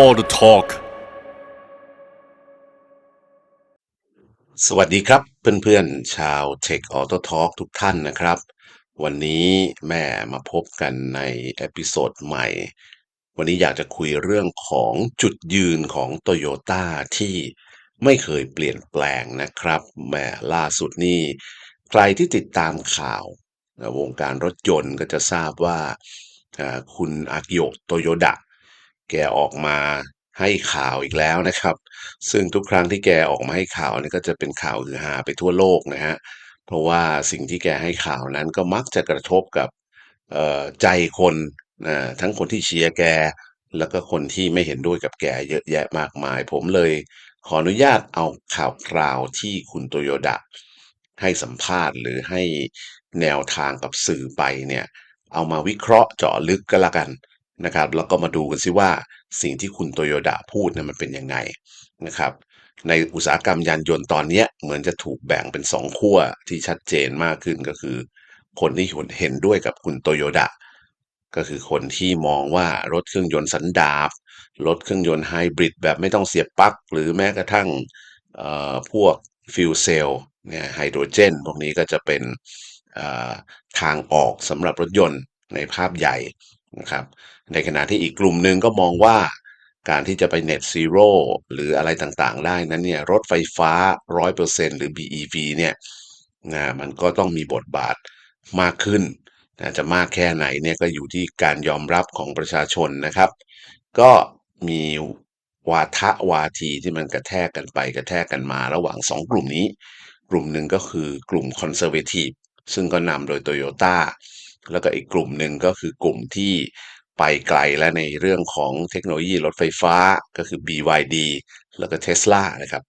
All the talk สวัสดีครับเพื่อนๆ ชาว Tech Auto Talk ทุกท่านนะครับ วันนี้แม่มาพบกันในเอพิโซดใหม่ วันนี้อยากจะคุยเรื่องของจุดยืนของ Toyota ที่ไม่เคยเปลี่ยนแปลงนะครับแม่ล่าสุดนี่ใครที่ติดตามข่าววงการรถยนต์ก็จะทราบว่าคุณอากิโอะโตโยดะ แกออกมาให้ข่าวอีกแล้วนะครับ ซึ่งทุกครั้งที่แกออกมาให้ข่าวนี่ก็จะเป็นข่าวฮือฮาไปทั่วโลกนะฮะเพราะว่าสิ่งที่แกให้ข่าวนั้นก็มักจะกระทบกับใจคนนะทั้งคนที่เชียร์แก แล้วก็คนที่ไม่เห็นด้วยกับแกเยอะแยะมากมาย ผมเลยขออนุญาตเอาข่าวคราวที่คุณโตโยดะให้สัมภาษณ์หรือให้แนวทางกับสื่อไปเนี่ย เอามาวิเคราะห์เจาะลึกก็แล้วกัน นะครับ แล้วก็มาดูกันซิว่าสิ่งที่คุณโตโยดะพูดเนี่ยมันเป็นยังไงนะครับ ในอุตสาหกรรมยานยนต์ตอนนี้เหมือนจะถูกแบ่งเป็นสองขั้วที่ชัดเจนมากขึ้นก็คือ คนที่เห็นด้วยกับคุณโตโยดะก็คือคนที่มองว่ารถเครื่องยนต์สันดาปรถเครื่องยนต์ไฮบริดแบบไม่ต้องเสียบปลั๊กหรือแม้กระทั่งเอ่อพวกฟิวเซลเนี่ยไฮโดรเจนพวกนี้ก็จะเป็นเอ่อทางออกสำหรับรถยนต์ในภาพใหญ่นะครับ ในขณะที่อีกกลุ่มหนึ่งก็มองว่าการที่จะไป Net Zero หรืออะไรต่างๆ ได้นั้นเนี่ยรถไฟฟ้า 100%หรือ BEV เนี่ยนะมันก็ต้องมีบทบาทมากขึ้นนะจะมากแค่ไหนเนี่ยก็อยู่ที่การยอมรับของประชาชนนะครับ ก็มีวาทะวาทีที่มันกระแทกกันไปกระแทกกันมาระหว่างสองกลุ่มนี้ กลุ่มหนึ่งก็คือกลุ่มคอนเซอร์เวทีฟซึ่งก็นำโดยโตโยต้าแล้วก็อีกกลุ่มหนึ่งก็คือกลุ่มที่ ไปไกลและในเรื่องของเทคโนโลยีรถไฟฟ้าก็คือ BYD แล้วก็ Tesla นะครับ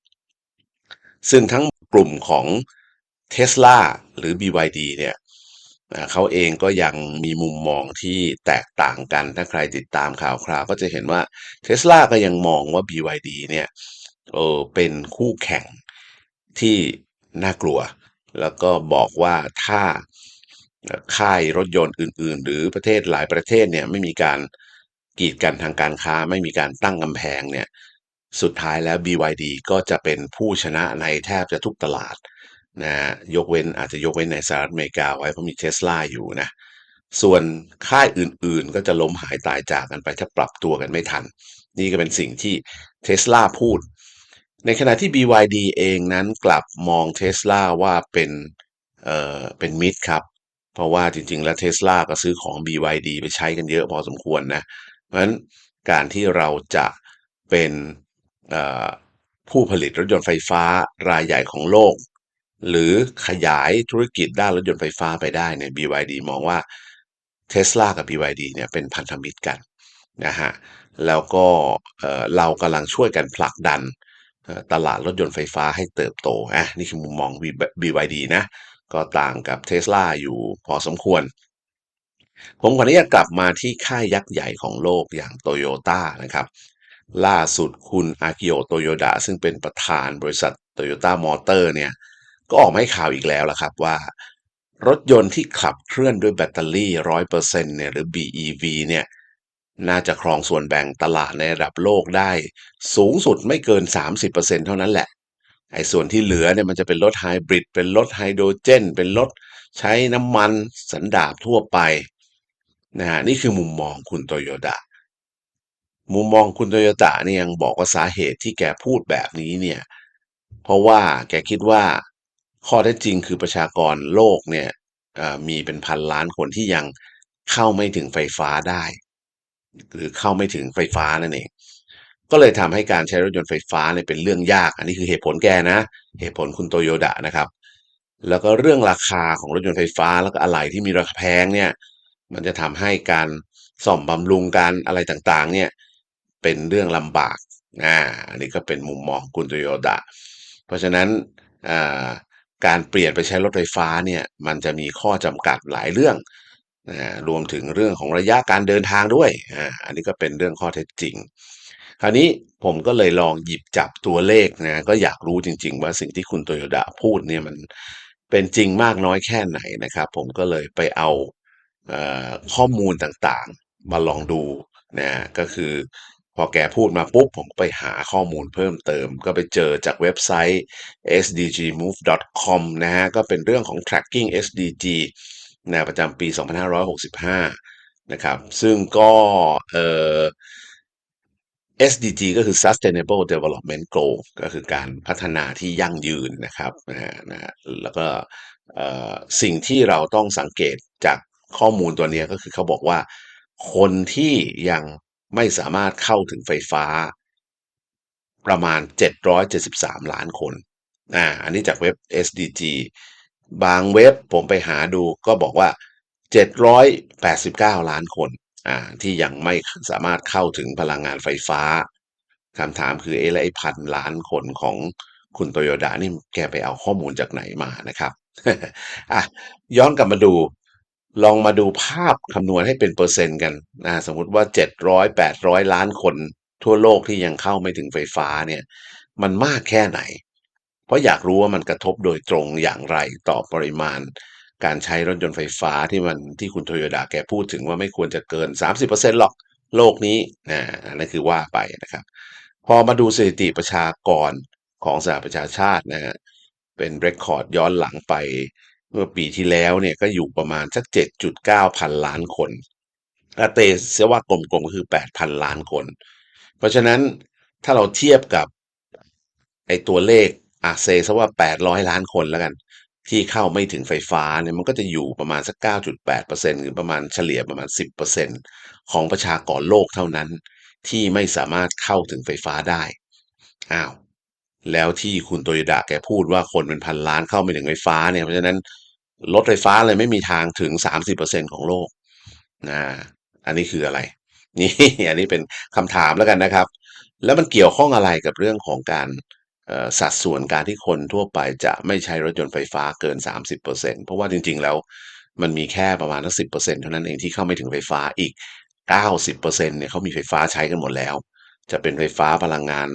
ซึ่งทั้งกลุ่มของ Tesla หรือ BYD เนี่ยเขาเองก็ยังมีมุมมองที่แตกต่างกัน ถ้าใครติดตามข่าวคราวก็จะเห็นว่า Tesla ก็ยังมองว่า BYD เนี่ยเออเป็นคู่แข่งที่น่ากลัว แล้วก็บอกว่าถ้า ค่ายรถยนต์อื่น ๆ หรือประเทศหลายประเทศเนี่ยไม่มีการกีดกันทางการค้า ไม่มีการตั้งกำแพงเนี่ยสุดท้ายแล้ว BYD ก็จะเป็นผู้ชนะในแทบจะทุกตลาดนะฮะยกเว้นอาจจะยกเว้นในสหรัฐอเมริกาไว้เพราะมีเทสลาอยู่นะส่วนค่ายอื่นๆ ก็จะล้มหายตายจากกันไปถ้าปรับตัวกันไม่ทัน นี่ก็เป็นสิ่งที่เทสลาพูด ในขณะที่ BYD เองนั้นกลับมองเทสลาว่าเป็นเอ่อเป็นมิตรครับ เพราะว่าจริง ๆ แล้วเทสลาก็ซื้อของ BYD ไปใช้กันเยอะพอสมควรนะ เพราะฉะนั้นการที่เราจะเป็นผู้ผลิตรถยนต์ไฟฟ้ารายใหญ่ของโลก หรือขยายธุรกิจด้านรถยนต์ไฟฟ้าไปได้เนี่ย BYD มองว่า Tesla กับ BYD เนี่ยเป็นพันธมิตรกันนะฮะแล้วก็เรากำลังช่วยกันผลักดันตลาดรถยนต์ไฟฟ้าให้เติบโตอะนี่คือมุมมอง BYD นะ ก็ต่างกับ Tesla อยู่พอสมควร ผมขออนุญาตกลับมาที่ค่ายยักษ์ใหญ่ของโลกอย่างโตโยต้านะครับ ล่าสุดคุณอากิโอโตโยดะซึ่งเป็นประธานบริษัทโตโยต้ามอเตอร์เนี่ย ก็ออกมาให้ข่าวอีกแล้วล่ะครับว่า รถยนต์ที่ขับเคลื่อนด้วยแบตเตอรี่ร้อยเปอร์เซ็นต์เนี่ยหรือ BEV เนี่ยน่าจะครองส่วนแบ่งตลาดในระดับโลกได้ สูงสุดไม่เกิน 30%เท่านั้นแหละ ไอ้ส่วนที่เหลือเนี่ยมันจะเป็นรถไฮบริดเป็นรถไฮโดรเจน เป็นรถใช้น้ำมันสันดาปทั่วไปนะฮะนี่คือมุมมองคุณโตโยดะมุมมองคุณโตโยต้าเนี่ยยังบอกว่าสาเหตุที่แกพูดแบบนี้เนี่ยเพราะว่าแกคิดว่าข้อเท็จจริงคือประชากรโลกเนี่ยมีเป็นพันล้านคนที่ยังเข้าไม่ถึงไฟฟ้าได้ หรือเข้าไม่ถึงไฟฟ้านั่นเอง ก็เลยทำให้การใช้รถยนต์ไฟฟ้าเนี่ยเป็นเรื่องยาก อันนี้คือเหตุผลแกนะ เหตุผลคุณโตโยดะนะครับ แล้วก็เรื่องราคาของรถยนต์ไฟฟ้าแล้วก็อะไหล่ที่มีราคาแพงเนี่ย มันจะทำให้การซ่อมบำรุงการอะไรต่างๆ เนี่ยเป็นเรื่องลำบากอ่าอันนี้ก็เป็นมุมมองคุณโตโยดะ เพราะฉะนั้นอ่าการเปลี่ยนไปใช้รถไฟฟ้าเนี่ยมันจะมีข้อจำกัดหลายเรื่องนะรวมถึงเรื่องของระยะการเดินทางด้วยอ่าอันนี้ก็เป็นเรื่องข้อเท็จจริง คราวนี้ผมก็เลยลองหยิบจับตัวเลขนะก็อยากรู้จริง ๆ ว่าสิ่งที่คุณโตโยดะพูดเนี่ยมันเป็นจริงมากน้อยแค่ไหนนะครับ ผมก็เลยไปเอาเออข้อมูลต่างๆ มาลองดูนะก็คือพอแกพูดมาปุ๊บ ผมไปหาข้อมูลเพิ่มเติม ก็ไปเจอจากเว็บไซต์ sdgmove.com นะฮะก็เป็นเรื่องของ tracking SDG นะประจำปี 2565 นะครับ ซึ่งก็เออ SDG ก็คือ Sustainable Development Goal ก็คือการพัฒนาที่ยั่งยืนนะครับนะฮะนะแล้วก็สิ่งที่เราต้องสังเกตจากข้อมูลตัวนี้ก็คือเขาบอกว่า คนที่ยังไม่สามารถเข้าถึงไฟฟ้า ประมาณ 773 ล้านคนอ่าอันนี้จากเว็บ SDG บางเว็บผมไปหาดูก็บอกว่า 789 ล้านคน ที่ยังไม่สามารถเข้าถึงพลังงานไฟฟ้าคำถามคือเอแล้วไอ้พันล้านคนของคุณโตโยดานี่แกไปเอาข้อมูลจากไหนมานะครับอะย้อนกลับมาดู ลองมาดูภาพคำนวณให้เป็นเปอร์เซ็นต์กันนะสมมติว่า 700 800 ล้านคนทั่วโลกที่ยังเข้าไม่ถึงไฟฟ้าเนี่ย มันมากแค่ไหน เพราะอยากรู้ว่ามันกระทบโดยตรงอย่างไรต่อปริมาณ การใช้รถยนต์ไฟฟ้าที่มันที่คุณโตโยดาแกพูดถึงว่าไม่ควรจะเกิน 30%หรอกโลกนี้นะนั่นคือว่าไปนะครับ พอมาดูสถิติประชากรของสหประชาชาตินะฮะเป็นเรคคอร์ดย้อนหลังไป เมื่อปีที่แล้วเนี่ยก็อยู่ประมาณสัก 7.9 พันล้านคนอาเตเสียว่ากลมๆก็คือ 8,000 ล้านคน เพราะฉะนั้นถ้าเราเทียบกับไอตัวเลขอาเซซะว่า 800 ล้านคนแล้วกัน ที่เข้าไม่ถึงไฟฟ้าเนี่ยมันก็จะอยู่ประมาณสัก 9.8%หรือประมาณเฉลี่ยประมาณ 10%ของประชากรโลกเท่านั้น ที่ไม่สามารถเข้าถึงไฟฟ้าได้ อ้าว แล้วที่คุณโตโยดะแกพูดว่าคนเป็นพันล้านเข้าไม่ถึงไฟฟ้าเนี่ย เพราะฉะนั้นรถไฟฟ้าเลยไม่มีทางถึง 30%ของโลกนะอันนี้คืออะไร นี่ อันนี้เป็นคำถามแล้วกันนะครับ แล้วมันเกี่ยวข้องอะไรกับเรื่องของการ สัดส่วนการที่คนทั่วไปจะไม่ใช้รถยนต์ไฟฟ้าเกิน 30%เพราะว่าจริงๆแล้วมันมีแค่ประมาณสักสิเท่านั้นเองที่เข้าไม่ถึงไฟฟ้าอีก 90%เนี่ยเขามีไฟฟ้าใช้กันหมดแล้ว จะเป็นไฟฟ้าพลังงาน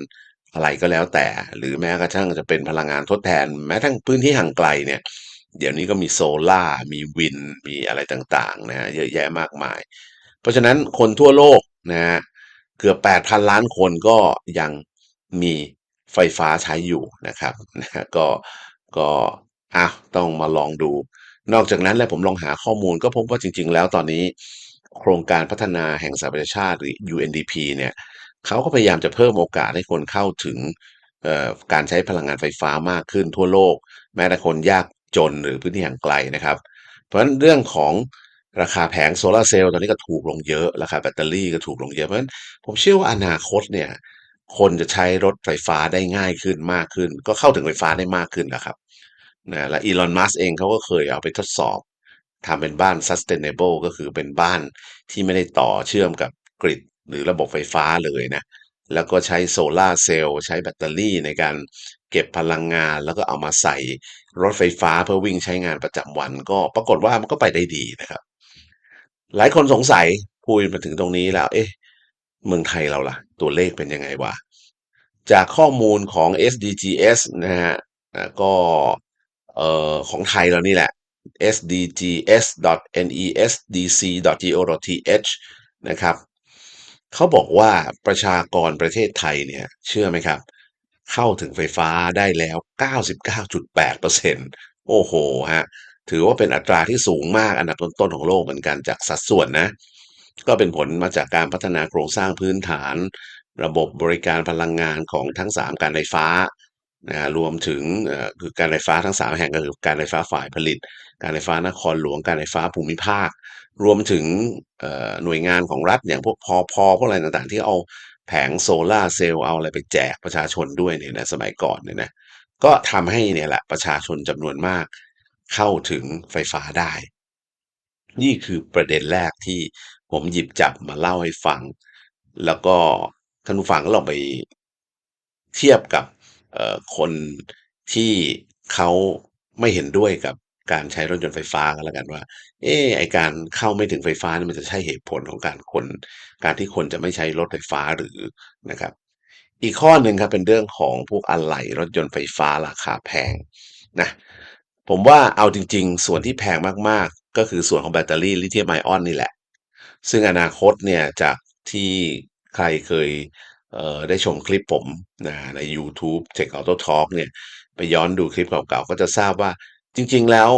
อะไรก็แล้วแต่ หรือแม้กระทั่งจะเป็นพลังงานทดแทน แม้ทั้งพื้นที่ห่างไกลเนี่ยเดี๋ยวนี้ก็มีโซล่ามีวิน มีอะไรต่างๆนะฮะเยอะแยะมากมาย เพราะฉะนั้นคนทั่วโลกนะฮะเกือบ 8,000 ล้านคนก็ยังมี ไฟฟ้าใช้อยู่นะครับนะก็ก็อะต้องมาลองดู นอกจากนั้นแล้วผมลองหาข้อมูลก็พบว่าจริง ๆ แล้วตอนนี้ โครงการพัฒนาแห่งสหประชาชาติหรือ UNDP เนี่ยเขาก็พยายามจะเพิ่มโอกาสให้คนเข้าถึงการใช้พลังงานไฟฟ้ามากขึ้นทั่วโลก แม้แต่คนยากจนหรือพื้นที่ห่างไกลนะครับ เพราะฉะนั้นเรื่องของราคาแผงโซลาเซลล์ตอนนี้ก็ถูกลงเยอะ ราคาแบตเตอรี่ก็ถูกลงเยอะเพราะฉะนั้นผมเชื่อว่าอนาคตเนี่ย คนจะใช้รถไฟฟ้าได้ง่ายขึ้นมากขึ้น ก็เข้าถึงไฟฟ้าได้มากขึ้นนะครับนะและอีลอนมัสเองเขาก็เคยเอาไปทดสอบทำเป็นบ้าน sustainable ก็คือเป็นบ้านที่ไม่ได้ต่อเชื่อมกับกริดหรือระบบไฟฟ้าเลยนะ แล้วก็ใช้โซลาเซลล์ใช้แบตเตอรี่ในการเก็บพลังงาน แล้วก็เอามาใส่รถไฟฟ้าเพื่อวิ่งใช้งานประจำวัน ก็ปรากฏว่ามันก็ไปได้ดีนะครับ หลายคนสงสัยพูดมาถึงตรงนี้แล้ว เอ๊ะ เมืองไทยเราล่ะ ตัวเลขเป็นยังไงวะ จากข้อมูลของ SDGs นะฮะก็เอ่อของไทยเรานี่แหละ sdgs.nesdc.go.th นะครับเขาบอกว่าประชากรประเทศไทยเนี่ย เชื่อไหมครับ เข้าถึงไฟฟ้าได้แล้ว 99.8%โอ้โหฮะถือว่าเป็นอัตราที่สูงมากอันดับต้นๆของโลกเหมือนกันจากสัดส่วนนะ ก็เป็นผลมาจากการพัฒนาโครงสร้างพื้นฐาน ระบบบริการพลังงานของทั้ง 3 การไฟฟ้านะรวมถึงคือการไฟฟ้าทั้ง 3 แห่งก็คือการไฟฟ้าฝ่ายผลิต การไฟฟ้านครหลวงการไฟฟ้าภูมิภาค รวมถึงหน่วยงานของรัฐอย่างพวกพอพอพวกอะไรต่างๆ ที่เอาแผงโซลาเซลล์เอาอะไรไปแจกประชาชนด้วยเนี่ยนะสมัยก่อนเนี่ยนะก็ทำให้เนี่ยแหละประชาชนจำนวนมากเข้าถึงไฟฟ้าได้ นี่คือประเด็นแรกที่ ผมหยิบจับมาเล่าให้ฟัง แล้วก็ท่านผู้ฟังก็ลองไปเทียบกับคนที่เขาไม่เห็นด้วยกับการใช้รถยนต์ไฟฟ้ากันแล้วกันว่า เออไอการเข้าไม่ถึงไฟฟ้านี่มันจะใช่เหตุผลของการคน การที่คนจะไม่ใช้รถไฟฟ้าหรือนะครับ อีกข้อหนึ่งครับเป็นเรื่องของพวกอะไหล่รถยนต์ไฟฟ้าราคาแพงนะผมว่าเอาจริง ๆ ส่วนที่แพงมากๆ ก็คือส่วนของแบตเตอรี่ลิเธียมไอออนนี่แหละ ซึ่งอนาคตเนี่ยจากที่ใครเคยเได้ชมคลิปผมนะใน YouTube Tech Auto Talk เนี่ยไปย้อนดูคลิปเก่าๆ ก็จะทราบว่าจริงๆแล้ว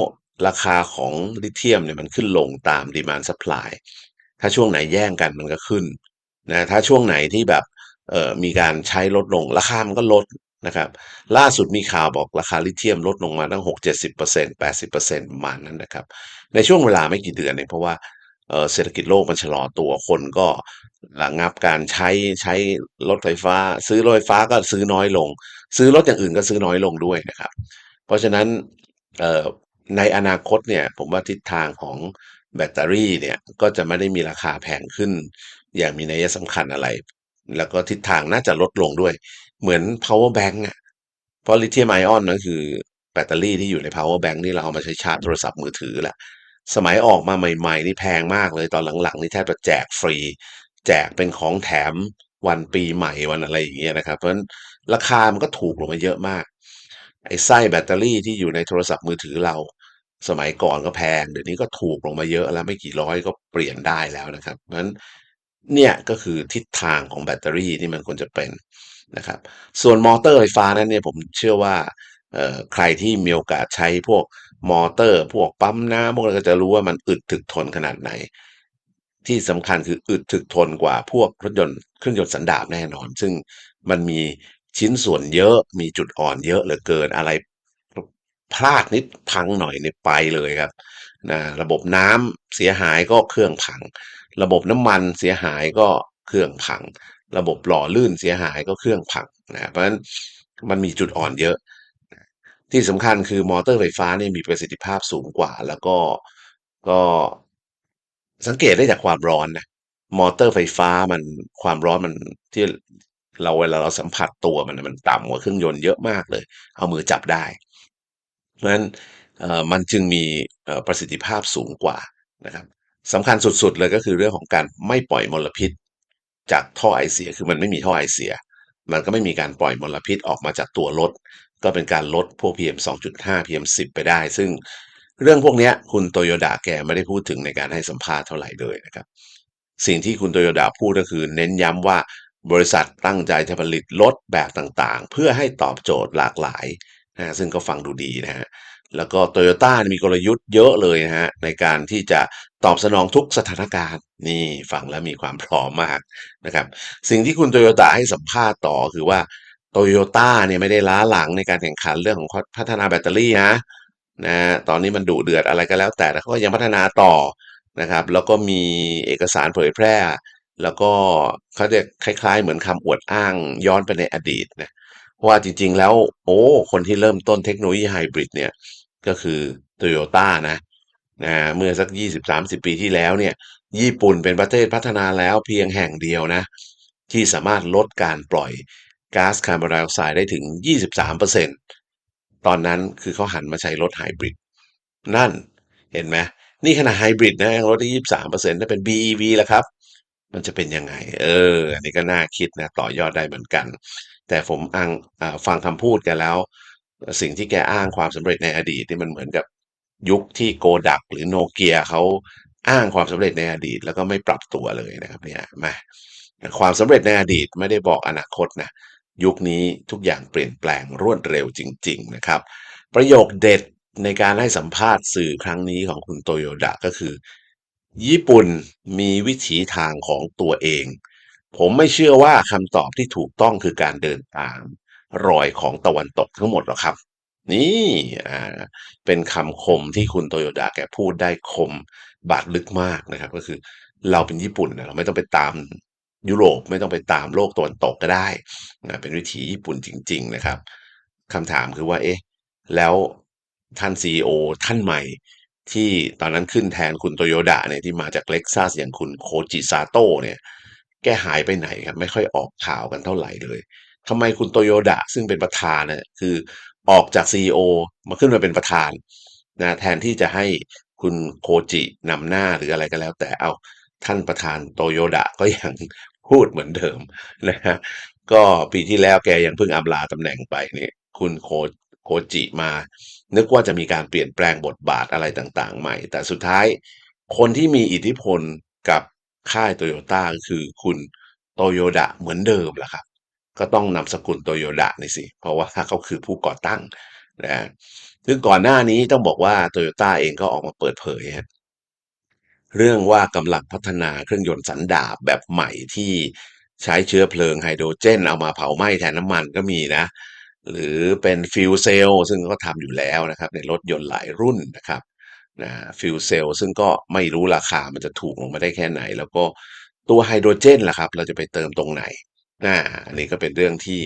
ราคาของลิเธียมเนี่ยมันขึ้นลงตาม Demand Supply ถ้าช่วงไหนแย่งกันมันก็ขึ้นนะถ้าช่วงไหนที่แบบเอ่อมีการใช้ลดลง ราคามันก็ลดนะครับล่าสุดมีข่าวบอกราคาลิเธียมลดลงมาตั้ง 6 70% 80%ประมาณนั้นนะครับ ในช่วงเวลาไม่กี่เดือนเนี่ยเพราะว่า เศรษฐกิจโลกมันชะลอตัวคนก็ระงับการใช้ใช้รถไฟฟ้า ซื้อรถไฟฟ้าก็ซื้อน้อยลง ซื้อรถอย่างอื่นก็ซื้อน้อยลงด้วยนะครับ เพราะฉะนั้นในอนาคตเนี่ยผมว่าทิศทางของแบตเตอรี่เนี่ยก็จะไม่ได้มีราคาแพงขึ้น อย่างมีนัยสำคัญอะไร แล้วก็ทิศทางน่าจะลดลงด้วย เหมือน power bank อะเพราะลิเธียมไอออนนั่นคือแบตเตอรี่ที่อยู่ใน power bank นี่เราเอามาใช้ชาร์จโทรศัพท์มือถือแหละ สมัยออกมาใหม่ๆ นี่แพงมากเลยตอนหลังๆ นี่แทบจะแจกฟรี แจกเป็นของแถมวันปีใหม่วันอะไรอย่างเงี้ยนะครับ เพราะฉะนั้นราคามันก็ถูกลงมาเยอะมาก ไอ้ไส้แบตเตอรี่ที่อยู่ในโทรศัพท์มือถือเรา สมัยก่อนก็แพง เดี๋ยวนี้ก็ถูกลงมาเยอะแล้วไม่กี่ร้อยก็เปลี่ยนได้แล้วนะครับ เพราะฉะนั้นเนี่ยก็คือทิศทางของแบตเตอรี่ที่มันควรจะเป็นนะครับ ส่วนมอเตอร์ไฟฟ้านั้นเนี่ยผมเชื่อว่า ใครที่มีโอกาสใช้พวกมอเตอร์ พวกปั๊มน้ำพวกอะไรก็จะรู้ว่ามันอึดถึกทนขนาดไหน ที่สำคัญคืออึดถึกทนกว่าพวกรถยนต์เครื่องยนต์สันดาปแน่นอน ซึ่งมันมีชิ้นส่วนเยอะมีจุดอ่อนเยอะเหลือเกินอะไรพลาดนิดพังหน่อยเนี่ยไปเลยครับนะระบบน้ำเสียหายก็เครื่องพัง ระบบน้ำมันเสียหายก็เครื่องพัง ระบบหล่อลื่นเสียหายก็เครื่องพังนะเพราะฉะนั้นมันมีจุดอ่อนเยอะ ที่สำคัญคือมอเตอร์ไฟฟ้าเนี่ยมีประสิทธิภาพสูงกว่า แล้วก็ก็สังเกตได้จากความร้อนนะมอเตอร์ไฟฟ้ามันความร้อนมันที่เราเวลาเราสัมผัสตัวมันมันต่ำกว่าเครื่องยนต์เยอะมากเลย เอามือจับได้ เพราะฉะนั้นเอ่อมันจึงมีประสิทธิภาพสูงกว่านะครับสำคัญสุดๆเลยก็คือเรื่องของการไม่ปล่อยมลพิษ จากท่อไอเสียคือมันไม่มีท่อไอเสีย มันก็ไม่มีการปล่อยมลพิษออกมาจากตัวรถ ก็เป็นการลดพวก PM 2.5 PM 10 ไปได้ ซึ่งเรื่องพวกนี้คุณโตโยดะแกไม่ได้พูดถึงในการให้สัมภาษณ์เท่าไหร่เลยนะครับ สิ่งที่คุณโตโยดะพูดก็คือเน้นย้ำว่าบริษัทตั้งใจจะผลิตรถแบบต่างๆ เพื่อให้ตอบโจทย์หลากหลายนะซึ่งก็ฟังดูดีนะฮะแล้วก็โตโยต้ามีกลยุทธ์เยอะเลยนะฮะในการที่จะตอบสนองทุกสถานการณ์นี่ฟังแล้วมีความพร้อมมากนะครับ สิ่งที่คุณโตโยต้าให้สัมภาษณ์ต่อคือว่า โตโยต้าเนี่ยไม่ได้ล้าหลังในการแข่งขันเรื่องของพัฒนาแบตเตอรี่นะนะตอนนี้มันดุเดือดอะไรก็แล้ว แต่เขาก็ยังพัฒนาต่อนะครับ แล้วก็มีเอกสารเผยแพร่ แล้วก็เขาจะคล้าย ๆ เหมือนคำอวดอ้างย้อนไปในอดีตนะว่าจริง ๆ แล้ว โอ้คนที่เริ่มต้นเทคโนโลยีไฮบริดเนี่ยก็คือโตโยต้านะนะเมื่อสัก 20-30 ปีที่แล้วเนี่ยญี่ปุ่นเป็นประเทศพัฒนาแล้วเพียงแห่งเดียวนะที่สามารถลดการปล่อย ก๊าซคาร์บอนไดออกไซด์ได้ถึง 23%ตอนนั้นคือเขาหันมาใช้รถไฮบริดนั่นเห็นไหมนี่ขนาดไฮบริดนะยังลดได้23%ถ้าเป็น BEV แล้วครับ มันจะเป็นยังไง เออ อันนี้ก็น่าคิดนะ ต่อยอดได้เหมือนกัน แต่ผมอ้างฟังคำพูดแกแล้ว สิ่งที่แกอ้างความสำเร็จในอดีตนี่มันเหมือนกับยุคที่โกดักหรือโนเกียเขาอ้างความสำเร็จในอดีต แล้วก็ไม่ปรับตัวเลยนะครับเนี่ยมาความสำเร็จในอดีตไม่ได้บอกอนาคตนะ ยุคนี้ทุกอย่างเปลี่ยนแปลงรวดเร็วจริง ๆ นะครับ ประโยคเด็ดในการให้สัมภาษณ์สื่อครั้งนี้ของคุณโตโยดะก็คือ ญี่ปุ่นมีวิถีทางของตัวเอง ผมไม่เชื่อว่าคำตอบที่ถูกต้องคือการเดินตามรอยของตะวันตกทั้งหมดหรอกครับ นี่อ่าเป็นคำคมที่คุณโตโยดะแกพูดได้คมบาดลึกมากนะครับ ก็คือเราเป็นญี่ปุ่นเราไม่ต้องไปตาม ยุโรปไม่ต้องไปตามโลกตะวันตกก็ได้นะเป็นวิถีญี่ปุ่นจริง ๆ นะครับคำถามคือว่าเอ๊ะแล้วท่านซีอท่านใหม่ที่ตอนนั้นขึ้นแทนคุณโตโยดะเนี่ยที่มาจากเล็กซัสอย่างคุณโคจิซาโต้เนี่ยแกหายไปไหนครับ ไม่ค่อยออกข่าวกันเท่าไหร่เลยทำไมคุณโตโยดะซึ่งเป็นประธานเนี่ยคือออกจากซีอมาขึ้นมาเป็นประธานนะแทนที่จะให้คุณโคจินำหน้าหรืออะไรก็แล้ว แต่เอาท่านประธานโตโยดะก็ยัง พูดเหมือนเดิมนะฮะก็ปีที่แล้วแกยังเพิ่งอำลาตำแหน่งไปเนี่ย คุณโคโคจิมา นึกว่าจะมีการเปลี่ยนแปลงบทบาทอะไรต่างๆ ใหม่ แต่สุดท้ายคนที่มีอิทธิพลกับค่ายโตโยต้าคือคุณโตโยดะเหมือนเดิมล่ะครับ ก็ต้องนามสกุลโตโยดะนี่สิ เพราะว่าเขาคือผู้ก่อตั้งนะซึ่งก่อนหน้านี้ต้องบอกว่าโตโยต้าเองก็ออกมาเปิดเผย เรื่องว่ากำลังพัฒนาเครื่องยนต์สันดาปแบบใหม่ที่ใช้เชื้อเพลิงไฮโดรเจน เอามาเผาไหม้แทนน้ำมันก็มีนะ หรือเป็นฟิวเซลซึ่งก็ทำอยู่แล้วนะครับ ในรถยนต์หลายรุ่นนะครับนะฟิวเซลซึ่งก็ไม่รู้ราคามันจะถูกลงมาได้แค่ไหน แล้วก็ตัวไฮโดรเจนล่ะครับ เราจะไปเติมตรงไหนนะอันนี้ก็เป็นเรื่องที่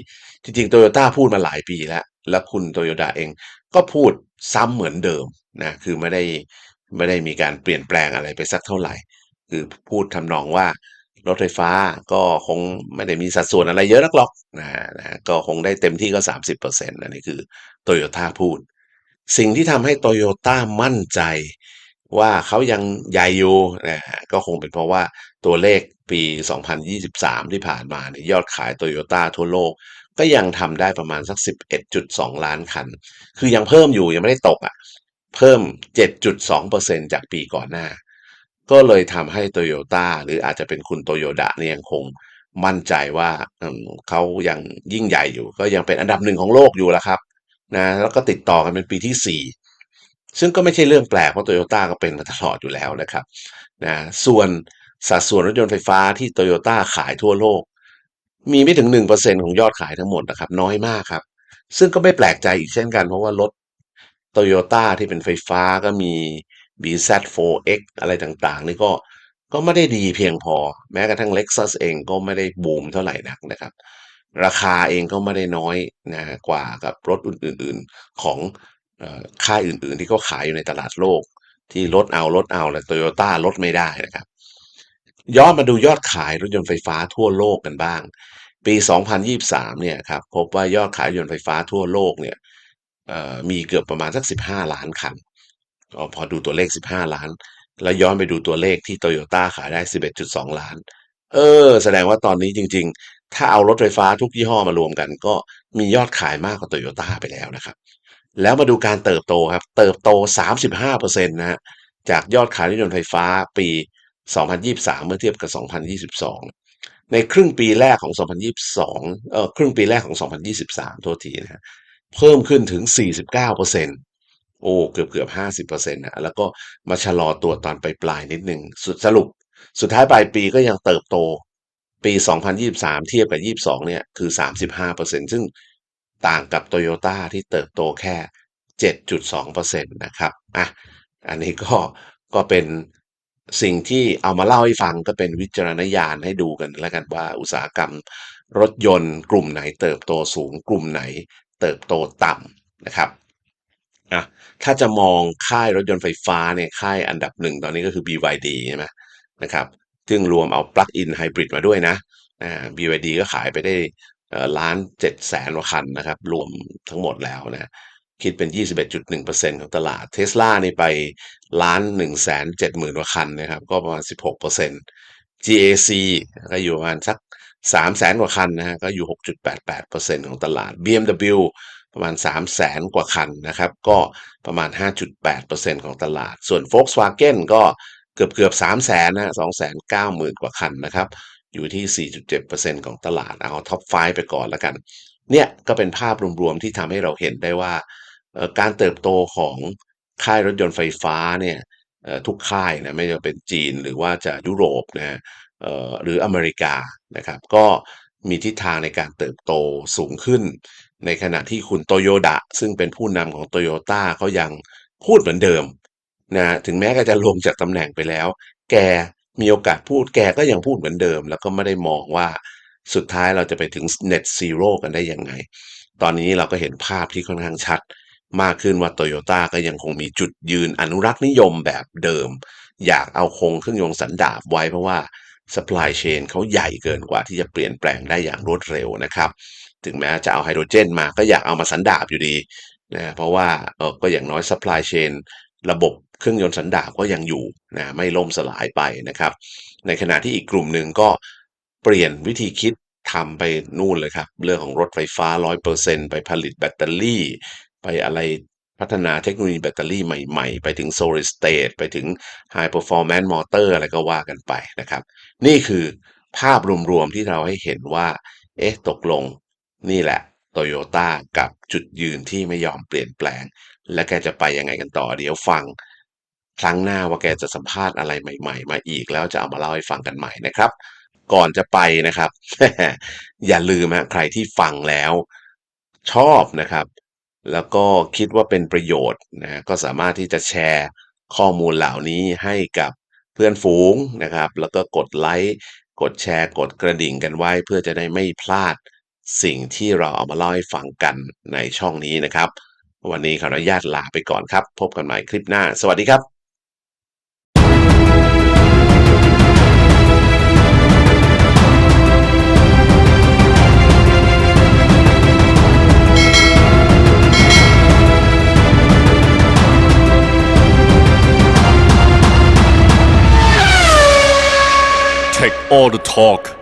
จริงๆโตโยต้าพูดมาหลายปีแล้ว แล้วคุณโตโยต้าเองก็พูดซ้ำเหมือนเดิมนะคือไม่ได้ ไม่ได้มีการเปลี่ยนแปลงอะไรไปสักเท่าไหร่ คือพูดทำนองว่ารถไฟฟ้าก็คงไม่ได้มีสัดส่วนอะไรเยอะนักหรอกนะนะก็คงได้เต็มที่ก็ 30%อันนี้คือโตโยต้าพูด สิ่งที่ทำให้โตโยต้ามั่นใจว่าเขายังใหญ่อยู่นะก็คงเป็นเพราะว่าตัวเลขปี 2023 ที่ผ่านมาเนี่ยยอดขายโตโยต้าทั่วโลก ก็ยังทำได้ประมาณสัก 11.2 ล้านคัน คือยังเพิ่มอยู่ยังไม่ได้ตกอะ เพิ่ม 7.2%จากปีก่อนหน้า ก็เลยทำให้โตโยต้าหรืออาจจะเป็นคุณโตโยดะเนี่ยยังคงมั่นใจว่าเขายังยิ่งใหญ่อยู่ ก็ยังเป็นอันดับหนึ่งของโลกอยู่แล้วครับนะแล้วก็ติดต่อกันเป็นปีที่ 4 ซึ่งก็ไม่ใช่เรื่องแปลกเพราะโตโยต้าก็เป็นมาตลอดอยู่แล้วนะครับนะส่วนสัดส่วนรถยนต์ไฟฟ้าที่โตโยต้าขายทั่วโลก มีไม่ถึง 1%ของยอดขายทั้งหมดนะครับ น้อยมากครับ ซึ่งก็ไม่แปลกใจอีกเช่นกันเพราะว่ารถ โตโยต้าที่เป็นไฟฟ้าก็มี BZ4X อะไรต่างๆ นี่ก็ก็ไม่ได้ดีเพียงพอ แม้กระทั่ง Lexus เองก็ไม่ได้บูมเท่าไหร่นักนะครับ ราคาเองก็ไม่ได้น้อยนะกว่ากับรถอื่นๆของค่ายอื่นๆ ที่เขาขายอยู่ในตลาดโลก ที่ลดเอาลดเอาแต่โตโยต้าลดไม่ได้นะครับ ย้อนมาดูยอดขายรถยนต์ไฟฟ้าทั่วโลกกันบ้าง ปี 2023 เนี่ยครับพบว่ายอดขายรถยนต์ไฟฟ้าทั่วโลกเนี่ย มีเกือบประมาณสัก 15 ล้านคันพอดูตัวเลข 15 ล้าน แล้วย้อนไปดูตัวเลขที่โตโยต้าขายได้ 11.2 ล้าน เออ แสดงว่าตอนนี้จริง ๆ ถ้าเอารถไฟฟ้าทุกยี่ห้อมารวมกัน ก็มียอดขายมากกว่าโตโยต้าไปแล้วนะครับ แล้วมาดูการเติบโตครับ เติบโต 35%นะฮะ จากยอดขายรถยนต์ไฟฟ้าปี 2023 เมื่อเทียบกับ 2022ในครึ่งปีแรกของ 2022 เอ่อ ครึ่งปีแรกของ 2023 โทษทีนะฮะ เพิ่มขึ้นถึง 49%โอ้เกือบเกือบ50%นะแล้วก็มาชะลอตัวตอนปลายๆนิดหนึ่งสุดสรุป สุดท้ายปลายปีก็ยังเติบโต ปี 2023 เทียบกับ 22 เนี่ย คือ 35%ซึ่งต่างกับโตโยต้าที่เติบโตแค่ 7.2%นะครับอะอันนี้ก็ก็เป็นสิ่งที่เอามาเล่าให้ฟังก็เป็นวิจารณญาณให้ดูกันแล้วกันว่าอุตสาหกรรมรถยนต์กลุ่มไหนเติบโตสูงกลุ่มไหน เติบโตต่ำนะครับอะถ้าจะมองค่ายรถยนต์ไฟฟ้าเนี่ยค่ายอันดับหนึ่งตอนนี้ก็คือ BYD ใช่ไหมนะครับซึ่งรวมเอาปลั๊กอินไฮบริดมาด้วยนะ BYD ก็ขายไปได้ล้านเจ็ดแสนกว่าคันนะครับ รวมทั้งหมดแล้วนะคิดเป็น 21.1%ของตลาดเทสลานี่ไปล้าน1 7 0 0 0 0กว่าคันนะครับ ก็ประมาณ 16% GAC ก็อยู่ประมาณสัก 3แสนกว่าคันนะฮะก็อยู่ 6.88%ของตลาด BMW ประมาณ 3 0 0แสนกว่าคันนะครับ ก็ประมาณ 5.8%ของตลาด ส่วน Volkswagen ก็เกือบเกือบ3 0 0แสนนะ2 9 0 0 0 0กว่าคันนะครับ อยู่ที่ 4.7%ของตลาด เอาท็อป5ไปก่อนแล้วกัน เนี่ยก็เป็นภาพรวมๆที่ทำให้เราเห็นได้ว่า การเติบโตของค่ายรถยนต์ไฟฟ้าเนี่ยทุกค่ายนะไม่ว่าเป็นจีนหรือว่าจะยุโรปนะ หรืออเมริกานะครับ ก็มีทิศทางในการเติบโตสูงขึ้น ในขณะที่คุณโตโยดะซึ่งเป็นผู้นำของโตโยต้าเขายังพูดเหมือนเดิมนะถึงแม้ก็จะลงจากตำแหน่งไปแล้ว แกมีโอกาสพูดแกก็ยังพูดเหมือนเดิม แล้วก็ไม่ได้มองว่าสุดท้ายเราจะไปถึง net zero กันได้ยังไง ตอนนี้เราก็เห็นภาพที่ค่อนข้างชัด มากขึ้นว่าโตโยต้าก็ยังคงมีจุดยืนอนุรักษ์นิยมแบบเดิม อยากเอาคงเครื่องยนต์สันดาปไว้เพราะว่า supply chain เขาใหญ่เกินกว่าที่จะเปลี่ยนแปลงได้อย่างรวดเร็วนะครับ ถึงแม้จะเอาไฮโดรเจนมาก็อยากเอามาสันดาปอยู่ดีนะเพราะว่าเออก็อย่างน้อย supply chain ระบบเครื่องยนต์สันดาปก็ยังอยู่นะไม่ล่มสลายไปนะครับ ในขณะที่อีกกลุ่มหนึ่งก็เปลี่ยนวิธีคิดทำไปนู่นเลยครับ เรื่องของรถไฟฟ้า 100%ไปผลิตแบตเตอรี่ ไปอะไร พัฒนาเทคโนโลยีแบตเตอรี่ใหม่ๆ ไปถึง solid state ไปถึง high performance motor อะไรก็ว่ากันไปนะครับ นี่คือภาพรวมๆที่เราให้เห็นว่า เอ๊ะ ตกลงนี่แหละโตโยต้ากับจุดยืนที่ไม่ยอมเปลี่ยนแปลง และแกจะไปยังไงกันต่อเดี๋ยวฟัง ครั้งหน้าว่าแกจะสัมภาษณ์อะไรใหม่ ๆ มาอีกแล้วจะเอามาเล่าให้ฟังกันใหม่นะครับ ก่อนจะไปนะครับ อย่าลืมฮะใครที่ฟังแล้ว ชอบนะครับ แล้วก็คิดว่าเป็นประโยชน์นะก็สามารถที่จะแชร์ข้อมูลเหล่านี้ให้กับเพื่อนฝูงนะครับ แล้วก็กดไลค์กดแชร์กดกระดิ่งกันไว้เพื่อจะได้ไม่พลาดสิ่งที่เราเอามาเล่าให้ฟังกันในช่องนี้นะครับ วันนี้ขออนุญาตลาไปก่อนครับ พบกันใหม่คลิปหน้า สวัสดีครับ Take all the talk